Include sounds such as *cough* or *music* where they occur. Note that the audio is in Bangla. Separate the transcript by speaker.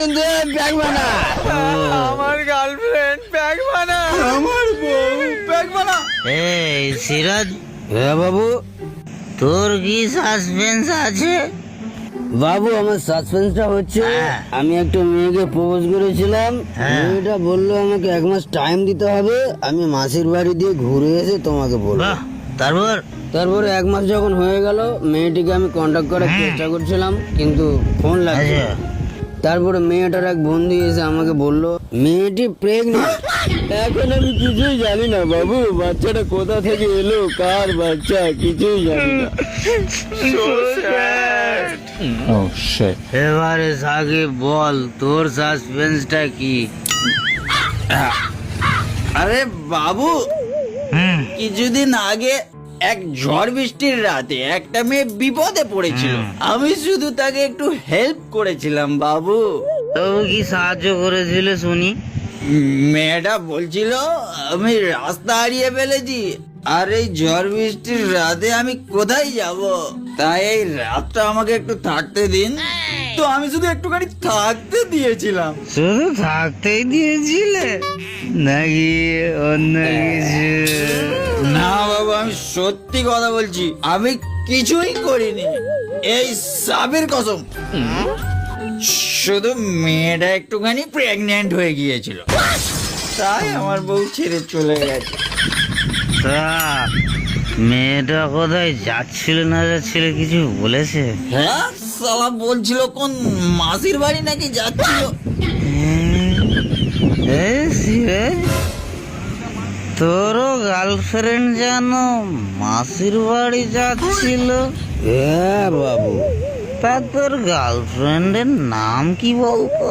Speaker 1: ব্যাগ বানা।
Speaker 2: আমার গার্লফ্রেন্ড ব্যাগ বানা। আমার বউ। ব্যাগ বানা।
Speaker 3: এই সিরাজ।
Speaker 1: হ্যাঁ বাবু।
Speaker 3: তোর কি সাসপেন্স আছে?
Speaker 1: বাবু আমার সাসপেন্সটা হচ্ছে
Speaker 3: হ্যাঁ।
Speaker 1: আমি একটা মেয়েকে প্রপোজ করেছিলাম।
Speaker 3: হ্যাঁ।
Speaker 1: মেয়েটা বলল আমাকে এক মাস টাইম দিতে হবে। আমি মাসির বাড়ি দিয়ে ঘুরে এসে তোমাকে বলব।
Speaker 3: তারপর?
Speaker 1: তারপরে এক মাস যখন হয়ে গেল মেয়েটিকে আমি কন্ট্যাক্ট করার চেষ্টা করছিলাম কিন্তু ফোন লাগছে না। তারপরে মেয়েটার এক বন্ধু এসে আমাকে বলল মেয়েটি প্রেগনেন্ট এখন আমি কিছুই জানি না বাবু বাচ্চাটা কোথা থেকে এলো কার বাচ্চা কিছুই জানি না। *laughs*
Speaker 3: এবারে সাকিব বল তোর সাসপেন্সটা কি? *laughs*
Speaker 2: আরে বাবু কিছুদিন আগে এক ঝড় বৃষ্টির রাতে একটা মেয়ে বিপদে পড়েছিল। আমি শুধু তাকে একটু হেল্প করেছিলাম বাবু।
Speaker 3: তবু কি সাহায্য করেছিল শুনি?
Speaker 2: মেয়েটা বলছিল আমি রাস্তা হারিয়ে ফেলেছি আর এই ঝড় বৃষ্টির রাতে আমি কোথায় যাব? তাই এই রাতটা আমাকে একটু থাকতে দিন। তো আমি শুধু একটুখানি থাকতে দিয়েছিলাম।
Speaker 3: শুধু থাকতেই দিয়েছিলে? নাকি অন্য কিছু?
Speaker 2: না বাবু আমি সত্যি কথা বলছি আমি কিছুই করিনি। এই সাবের কসম। শুধু মেয়েটা একটুখানি প্রেগনেন্ট হয়ে গিয়েছিল। তাই আমার বউ ছেড়ে চলে গেছে।
Speaker 3: তা মেয়েটা কোথায় যাচ্ছিল না যাচ্ছিল কিছু বলেছে?
Speaker 2: হ্যাঁ সালা বলছিল কোন মাসির বাড়ি নাকি যাচ্ছিল।
Speaker 3: তোরও গার্লফ্রেন্ড যেন মাসির বাড়ি যাচ্ছিল?
Speaker 1: হ্যাঁ বাবু
Speaker 3: তা তোর গার্লফ্রেন্ডের নাম কি বলতো?